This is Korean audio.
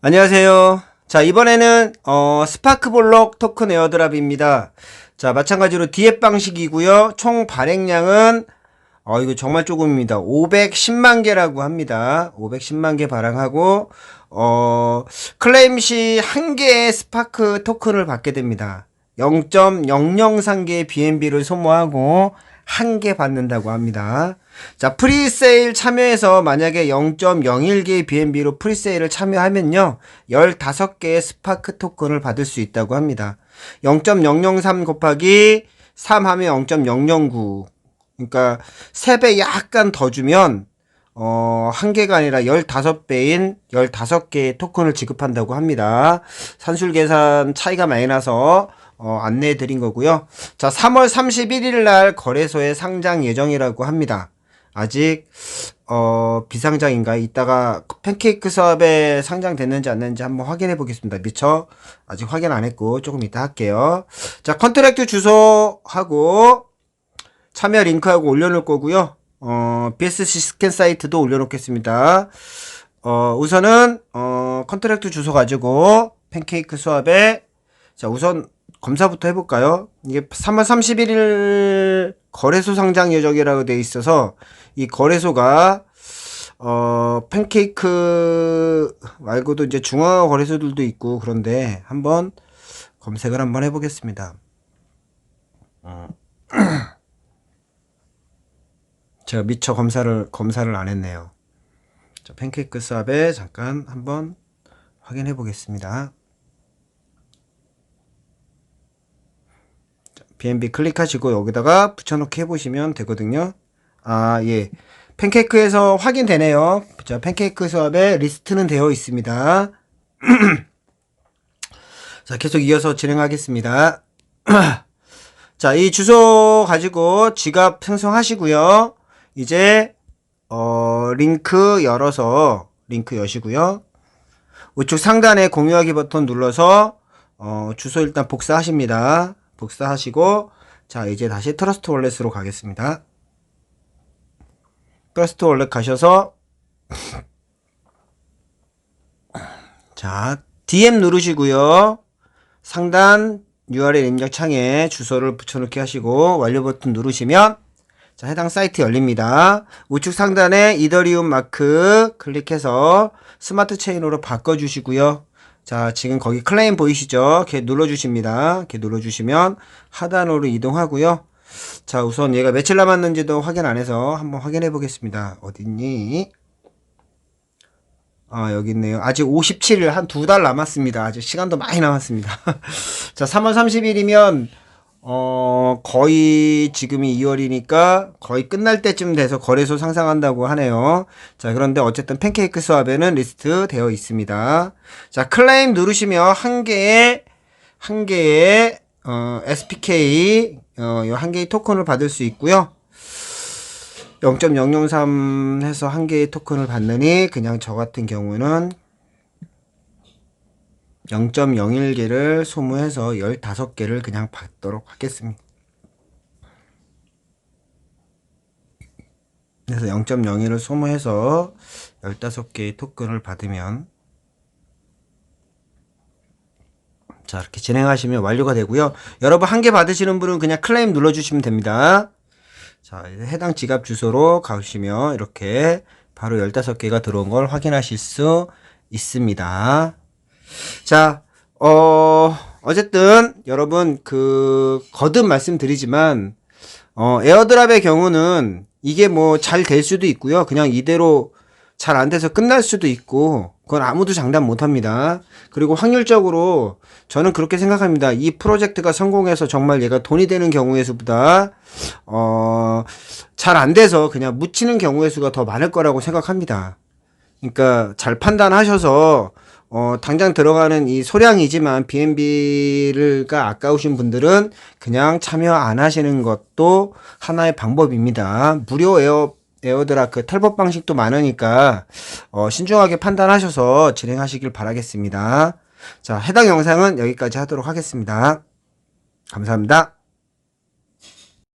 안녕하세요. 자, 이번에는, 어, 스파크볼록 토큰 에어드랍입니다. 자, 마찬가지로 디앱 방식이고요. 총 발행량은, 어, 이거 정말 조금입니다. 510만 개라고 합니다. 510만 개 발행하고, 어, 클레임 시 한 개의 스파크 토큰을 받게 됩니다. 0.003개의 BNB를 소모하고, 한 개 받는다고 합니다. 자, 프리세일 참여해서 만약에 0.01개의 BNB로 프리세일을 참여하면요, 15개의 스파크 토큰을 받을 수 있다고 합니다. 0.003 곱하기 3 하면 0.009. 그러니까 3배 약간 더 주면 어, 한 개가 아니라 15배인 15개의 토큰을 지급한다고 합니다. 산술 계산 차이가 많이 나서 어, 안내해 드린 거고요. 자, 3월 31일 날 거래소에 상장 예정이라고 합니다. 아직 어, 비상장인가? 이따가 팬케이크 수업에 상장됐는지 안 됐는지 한번 확인해 보겠습니다. 미처 아직 확인 안 했고 조금 이따 할게요. 자, 컨트랙트 주소하고 참여 링크하고 올려놓을 거고요. 어, BSC 스캔 사이트도 올려놓겠습니다. 어, 우선은 어, 컨트랙트 주소 가지고 팬케이크 수업에 자, 우선 검사부터 해볼까요? 이게 3월 31일 거래소 상장 예정이라고 돼 있어서 이 거래소가 어 팬케이크 말고도 이제 중화 거래소들도 있고 그런데 한번 검색을 한번 해보겠습니다. 어. 제가 미처 검사를 검사를 안 했네요. 자, 팬케이크 수업에 잠깐 한번 확인해 보겠습니다. BNB 클릭하시고 여기다가 붙여넣기 해보시면 되거든요. 아, 예. 팬케이크에서 확인되네요. 자, 팬케이크 수업에 리스트는 되어 있습니다. 자, 계속 이어서 진행하겠습니다. 자, 이 주소 가지고 지갑 생성하시고요. 이제 어, 링크 열어서 링크 여시고요. 우측 상단에 공유하기 버튼 눌러서 어, 주소 일단 복사하십니다. 복사하시고 자 이제 다시 트러스트 월렛으로 가겠습니다. 트러스트 월렛 가셔서 자 DM 누르시고요. 상단 URL 입력 창에 주소를 붙여넣기 하시고 완료 버튼 누르시면 자 해당 사이트 열립니다. 우측 상단에 이더리움 마크 클릭해서 스마트 체인으로 바꿔주시고요. 자, 지금 거기 클레임 보이시죠? 이렇게 눌러주십니다. 이렇게 눌러주시면 하단으로 이동하고요. 자, 우선 얘가 며칠 남았는지도 확인 안 해서 한번 확인해 보겠습니다. 어딨니? 아, 여기 있네요. 아직 57일, 한 두 달 남았습니다. 아직 시간도 많이 남았습니다. 자, 3월 30일이면, 어, 거의 지금이 2월이니까 거의 끝날 때쯤 돼서 거래소 상상한다고 하네요. 자, 그런데 어쨌든 팬케이크 수업에는 리스트 되어 있습니다. 자, 클레임 누르시면 한 개의, 한 개의, 어, SPK, 어, 요한 개의 토큰을 받을 수 있고요. 0.003 해서 한 개의 토큰을 받느니 그냥 저 같은 경우는 0.01개를 소모해서 15개를 그냥 받도록 하겠습니다. 그래서 0.01을 소모해서 15개의 토큰을 받으면 자 이렇게 진행하시면 완료가 되고요. 여러분 한 개 받으시는 분은 그냥 클레임 눌러주시면 됩니다. 자 해당 지갑 주소로 가시면 이렇게 바로 15개가 들어온 걸 확인하실 수 있습니다. 자, 어, 어쨌든, 여러분, 그, 거듭 말씀드리지만, 어, 에어드랍의 경우는 이게 뭐 잘 될 수도 있고요. 그냥 이대로 잘 안 돼서 끝날 수도 있고, 그건 아무도 장담 못 합니다. 그리고 확률적으로 저는 그렇게 생각합니다. 이 프로젝트가 성공해서 정말 얘가 돈이 되는 경우의 수보다, 어, 잘 안 돼서 그냥 묻히는 경우의 수가 더 많을 거라고 생각합니다. 그러니까 잘 판단하셔서 어, 당장 들어가는 이 소량이지만 BNB가 아까우신 분들은 그냥 참여 안 하시는 것도 하나의 방법입니다. 무료 에어 에어드랍 그 탈법 방식도 많으니까 어, 신중하게 판단하셔서 진행하시길 바라겠습니다. 자, 해당 영상은 여기까지 하도록 하겠습니다. 감사합니다.